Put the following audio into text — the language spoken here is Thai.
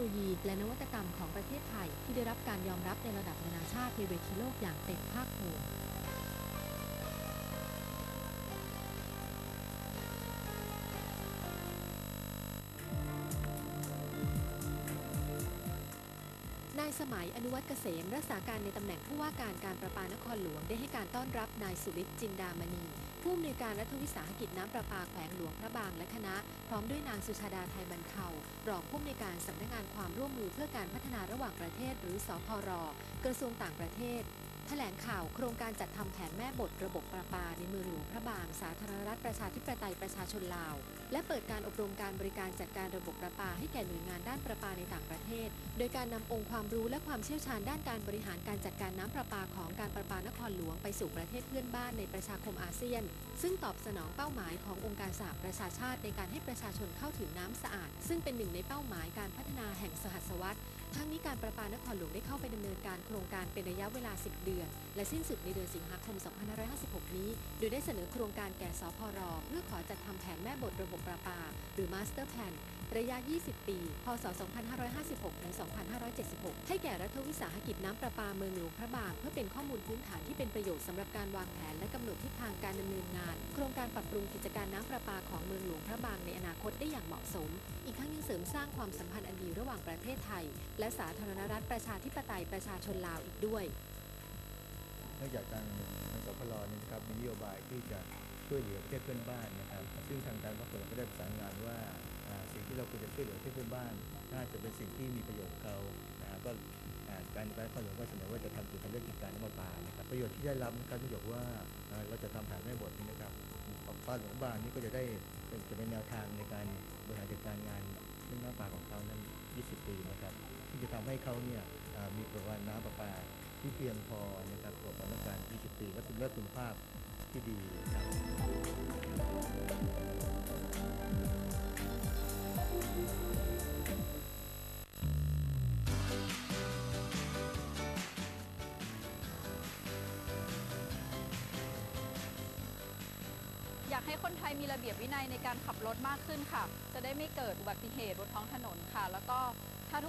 โลยีและนวัตกรรมของประเทศไทย ที่ได้รับการยอมรับในระดับนานาชาติในเวทีโลกอย่างเต็มภาคภูมิายสมัยอนุวัตเกษมรักษาการในตำแหน่งผู้ว่าการการประปานครหลวงได้ให้การต้อนรับนายสุวิทย์จินดามณี ผู้อำนวยการรัฐวิสาหกิจน้ำประปาแขวงหลวงพระบางและคณะ พร้อมด้วยนางสุชาดาไทยบรรเทารองผู้อำนวยการสำนักงานความร่วมมือเพื่อการพัฒนาระหว่างประเทศ หรือสพรกระทรวงต่างประเทศ แถลงข่าวโครงการจัดทำแผนแม่บทระบบประปา ในเมืองหลวงพระบาง สาธารณรัฐประชาธิปไตยประชาชนลาว และเปิดการอบรมการบริการจัดการระบบประปาให้แก่หน่วยงานด้านประปาในต่างประเทศ โดยการนำองค์ความรู้และความเชี่ยวชาญด้านการบริหารการจัดการน้ำประปาของการประปานครหลวงไปสู่ประเทศเพื่อนบ้านในประชาคมอาเซียน ซึ่งตอบสนองเป้าหมายขององค์การสหประชาชาติในการให้ประชาชนเข้าถึงน้ำสะอาด ซึ่งเป็นหนึ่งในเป้าหมายการพัฒนาแห่งสหัสวรรษทั้งนี้การประปานครหลวงได้เข้าไปดำเนินการโครงการเป็นระยะเวลา 10 เดือน และสิ้นสุดในเดือนสิงหาคม 2556 นี้โดยได้เสนอโครงการแก่สพรเพื่อขอจัดทำแผนแม่บทระบบประปา หรือ Master Plan ระยะ 20 ปี พศ 2556 ถึง 2576 ให้แก่รัฐวิสาหกิจน้ำประปาเมืองหลวงพระบางเพื่อเป็นข้อมูลพื้นฐานที่เป็นประโยชน์สำหรับการวางแผนและกำหนดทิศทางการดำเนินงาน โครงการปรับปรุงกิจการน้ำประปาของเมืองหลวงพระบางในอนาคตได้อย่างเหมาะสม อีกทั้งยังเสริมสร้างความสัมพันธ์อันดีระหว่างประเทศไทย และสาธารณรัฐประชาธิปไตยประชาชนลาวอีกด้วย นองจากทางทางสพลนี่นะครับมีนโยบายที่จะช่วยเหลือประเทศเพื่อนบ้านนะครับ ซึ่งทางการพระก็ได้ประสานงานว่าสิ่งที่เราควรจะช่วยเหลือประเทศเพื่อนบ้าน น่าจะเป็นสิ่งที่มีประโยชน์เขานะครับก็อ่าการการข้อหลวงก็เสนอว่าจะทำเกี่ยวกับเรื่องกิจการน้ำประปานะครับประโยชน์ที่ได้รับนะครับที่บอกว่าอ่าเราจะทำแผนแม่บทนี้นะครับป้าหลวงบ้านนี้ก็จะได้เป็นจะเป็นแนวทางในการบริหารจัดการงานเรื่องน้ำประปาของเขานั้น 20 ปีนะครับที่จะทำให้เขาเนี่ยมีปริมาณน้ำประปา ที่เพียงพอนะครับต่อความต้องการ20ปีและคุณและคุณภาพที่ดีครับอยากให้คนไทยมีระเบียบวินัยในการขับรถมากขึ้นค่ะ จะได้ไม่เกิดอุบัติเหตุบนท้องถนนค่ะ แล้วก็ถ้าทุก